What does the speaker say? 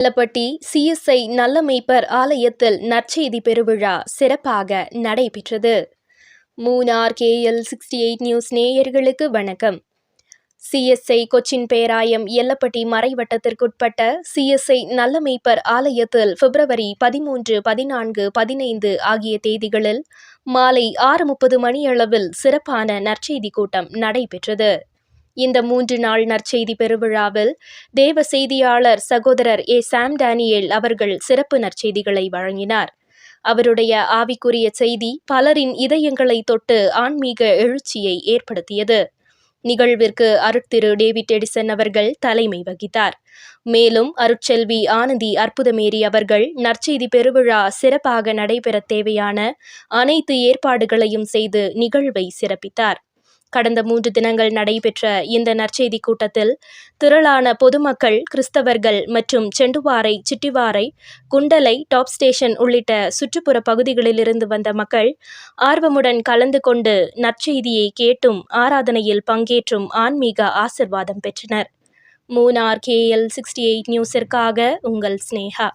வெல்லப்பட்டி CSI நல்லமைப்பர் ஆலயத்தில் நற்செய்தி பெருவிழா சிறப்பாக நடைபெற்றது. Munnar KL sixty eight news நேயர்களுக்கு வணக்கம். சிஎஸ்ஐ கொச்சின் பேராயம் எல்லப்பட்டி மறைவட்டத்திற்குட்பட்ட சிஎஸ்ஐ நல்லமைப்பர் ஆலயத்தில் பிப்ரவரி பதிமூன்று பதினான்கு பதினைந்து ஆகிய தேதிகளில் மாலை ஆறு முப்பது மணியளவில் சிறப்பான நற்செய்தி கூட்டம் நடைபெற்றது. இந்த மூன்று நாள் நற்செய்தி பெருவிழாவில் தேவ செய்தியாளர் சகோதரர் ஏ சாம் டேனியேல் அவர்கள் சிறப்பு நற்செய்திகளை வழங்கினார். அவருடைய ஆவிக்குரிய செய்தி பலரின் இதயங்களை தொட்டு ஆன்மீக எழுச்சியை ஏற்படுத்தியது. நிகழ்விற்கு அருட்திரு டேவிட் எடிசன் அவர்கள் தலைமை வகித்தார். மேலும் அருட்செல்வி ஆனந்தி அற்புதமேரி அவர்கள் நற்செய்தி பெருவிழா சிறப்பாக நடைபெற தேவையான அனைத்து ஏற்பாடுகளையும் செய்து நிகழ்வை சிறப்பித்தார். கடந்த மூன்று தினங்கள் நடைபெற்ற இந்த நற்செய்தி கூட்டத்தில் திரளான பொதுமக்கள் கிறிஸ்தவர்கள் மற்றும் செண்டுவாரை சிட்டிவாரை குண்டலை டாப் ஸ்டேஷன் உள்ளிட்ட சுற்றுப்புற பகுதிகளிலிருந்து வந்த மக்கள் ஆர்வமுடன் கலந்து கொண்டு நற்செய்தியை கேட்டும் ஆராதனையில் பங்கேற்றும் ஆன்மீக ஆசிர்வாதம் பெற்றனர். மூனார் கேஎல் சிக்ஸ்டி எயிட் நியூஸிற்காக உங்கள் ஸ்னேகா.